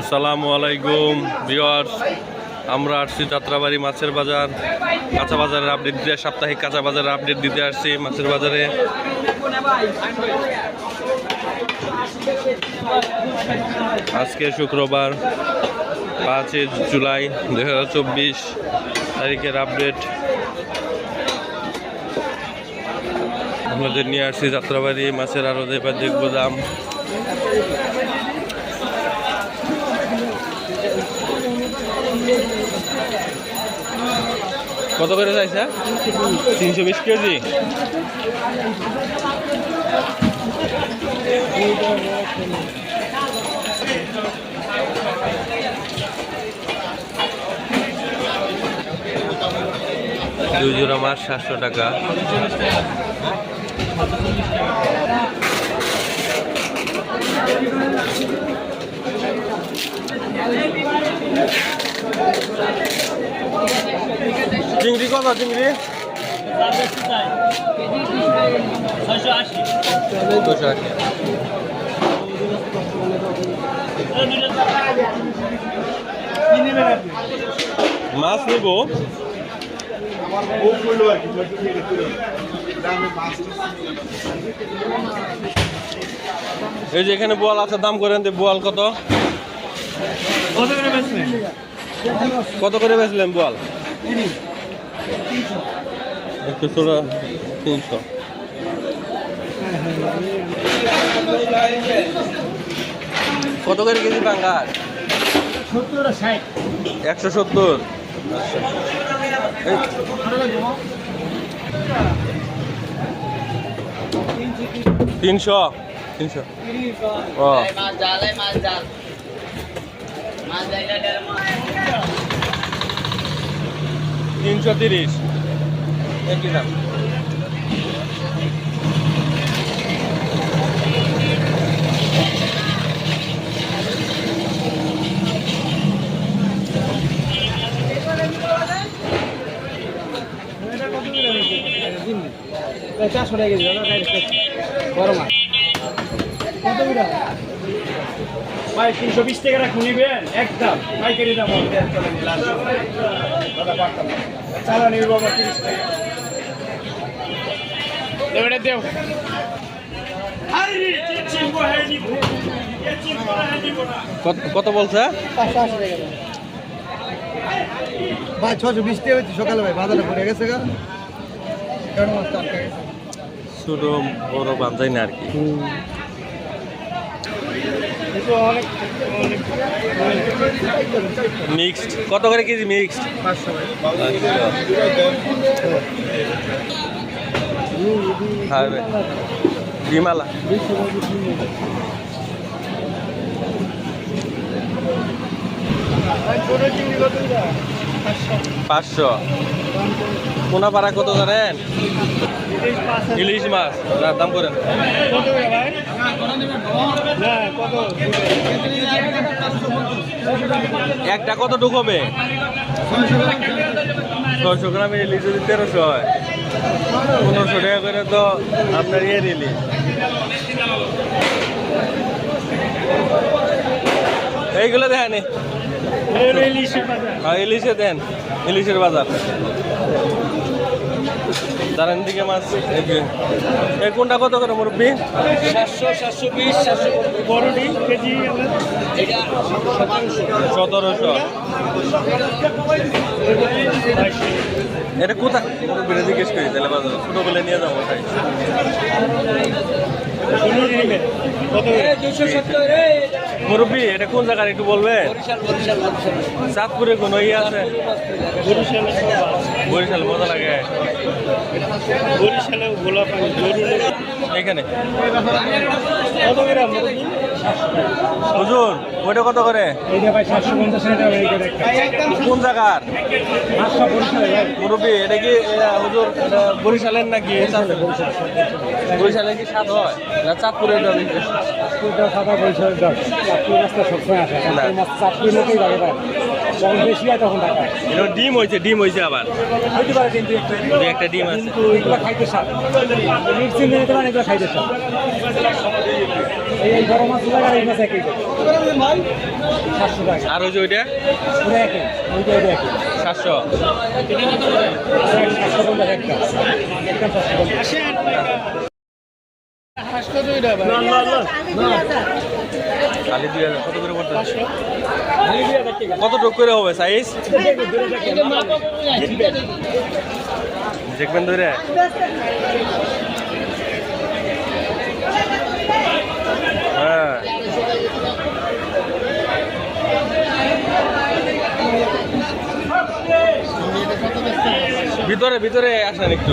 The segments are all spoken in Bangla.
আসসালামু আলাইকুম ভিওয়ার্স আমরা আসছি যাত্রাবাড়ি মাছের বাজার। কাঁচা বাজারের আপডেট দিতে সাপ্তাহিক কাঁচা বাজারের আপডেট দিতে আসছি মাছের বাজারে। আজকে শুক্রবার, পাঁচই জুলাই দু হাজার চব্বিশ তারিখের আপডেট আপনাদের নিয়ে আসছি যাত্রাবাড়ি মাছের আরও এবার দেখব দাম। কত করে চাইছে তিনশো বিশ কেজি? দুই জোড়া মাছ সাতশো টাকা চিংড়ি কত চিংড়ি দুশো আশি। মাছ নেব। এই যে এখানে বোয়াল আছে দাম করেন তো বোয়াল কত? কত করে বেচলেন? কত করে বেচলেন বোয়াল? একটু ছোটা তিনশো। কত করে কেজি বাঙ্গাস একশো সত্তর। তিনশো তিনশো। ও। মাছ জাল মাছ জাল মাছ জায়গা দেড় মাছ তিনশো তিরিশ। একই দাম? চারশো টাকা কেজি বড় কত ভাই তিনশো বিশ টাকা রাখুন নিবেন? একদম। পাইকারি দাম চালা নিবে বাবা তিরিশ টাকা। দেও। হ্যাঁ হ্যাঁ কত কত বলছে? ভাই ছশো বিশ টাকা হচ্ছে সকালে ভাই বাজারে পড়ে গেছে গা। ছোট বড় বাঞ্জাই না আর কি। মিক্সড কত করে কেজি মিক্সড ডিমালা। বিমালা ছোট চিংড়ি কত পাঁচশো। কোনাপাড়া কত জানেন? ইলিশ মাছ। না, দাম করেন। একটা কত টুক হবে? ছয়শো গ্রামের ইলিশ যদি তেরোশো হয়, পনেরোশো টাকা করে তো আপনার ইয়ে ইলিশ। এইগুলো দেখেনি হ্যাঁ ইলিশে দেন। ইলিশের বাজার। দাঁড়ান দিকে মাছ। এই কোনটা কত করে মুরব্বী? সাতশো সাতশো বিশ সাতশো বড়টি কেজি সতেরোশো। এটা কোথায়? মুরব্বীরা জিজ্ঞেস করি তাহলে বাজার। ছোটো বলে নিয়ে যাব তাই। মুরব্বী এটা কোন জায়গার একটু বলবে? চাঁদপুরে কোন ইয়ে আছে? বরিশাল মজা লাগে। বরিশালে জরুরি। এখানে? কত গ্রাম হুজুর ওইটা কত করে? কোন জায়গার মুরব্বী এটা কি হুজুর বরিশালের নাকি? বরিশালে। কি স্বাদ হয়? না চাঁদপুরের চাঁদপুর মাছটা সবসময় আসে। চাঁদপুর লোকেই যখন বেশি হয় তখন এটা ডিম হয়েছে ডিম হয়েছে আবার। হইতে পারে কিন্তু একটু একটা। ডিম আছে। কিন্তু এগুলো খাইতে স্বাদ। মিক্সিং দিতে পারেন এগুলো খাইতে স্বাদ। এই বড় মাছ টাকা এই মাছ একই সাতশো টাকা। আর ওই যে ওইটা ওটা একই। ওইটা ওইটা একই। সাতশো। সাতশো পঞ্চাশ একটা। একটা সাতশো খালি হাজার কত করে পড়তে কত টুক করে হবে সাইজ? দেখবেন ধরে। হ্যাঁ। ভিতরে ভিতরে আসেন একটু।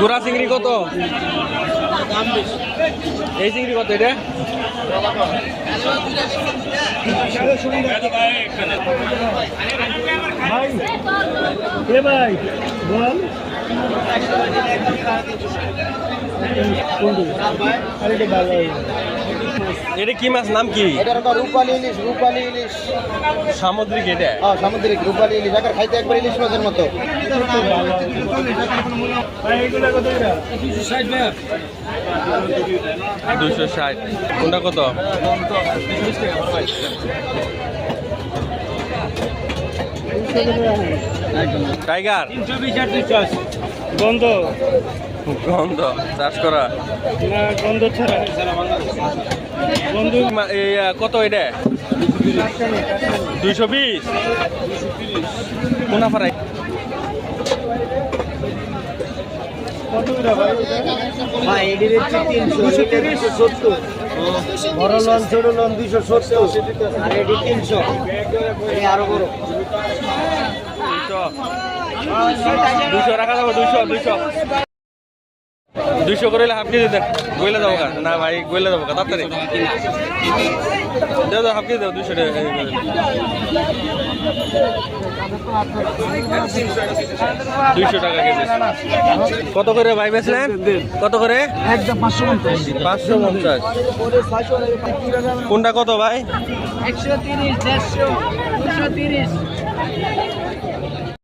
গুড়া চিংড়ি কত? এই চিংড়ি কত এটা? ভাই এ ভাই বল। কোনটি? আরে ভালো। এটা কি মাছ? নাম কি? এটা রূপালী ইলিশ রূপালী ইলিশ। সামুদ্রিক এটা? হ্যাঁ সামুদ্রিক রূপালী ইলিশ। আকার খাইতে একবার ইলিশ মাছের মতো। দুশো ষাট। কোনটা কত? টাইগার? তিনশো বিশ আর দুইশো আশি। গন্ধ চাষ করা? গন্ধ ছাড়া কত এটা? দুইশো বিশ। কোনা ফারাই কত করে ভাই? ভাই এটির হচ্ছে তিনশো দুশো তিরিশ? বড় লন ছোট লন দুইশো সত্তর। আর এটি তিনশো। এই আরও বড়। দুইশো। রাখা যাব দুইশো দুইশো। দুইশো করে হাফ কেজি দেন। গইলে যাব না ভাই গইলে যাব তাড়াতাড়ি। দেও দাও হাফ কেজি দাও দুইশো টাকা। দুইশো টাকা কেজি। কত করে ভাই বেচলেন? কত করে? একদম পাঁচশো পঞ্চাশ। পাঁচশো পঞ্চাশ। কোনটা কত ভাই? একশো তিরিশ দেড়শো দুশো তিরিশ।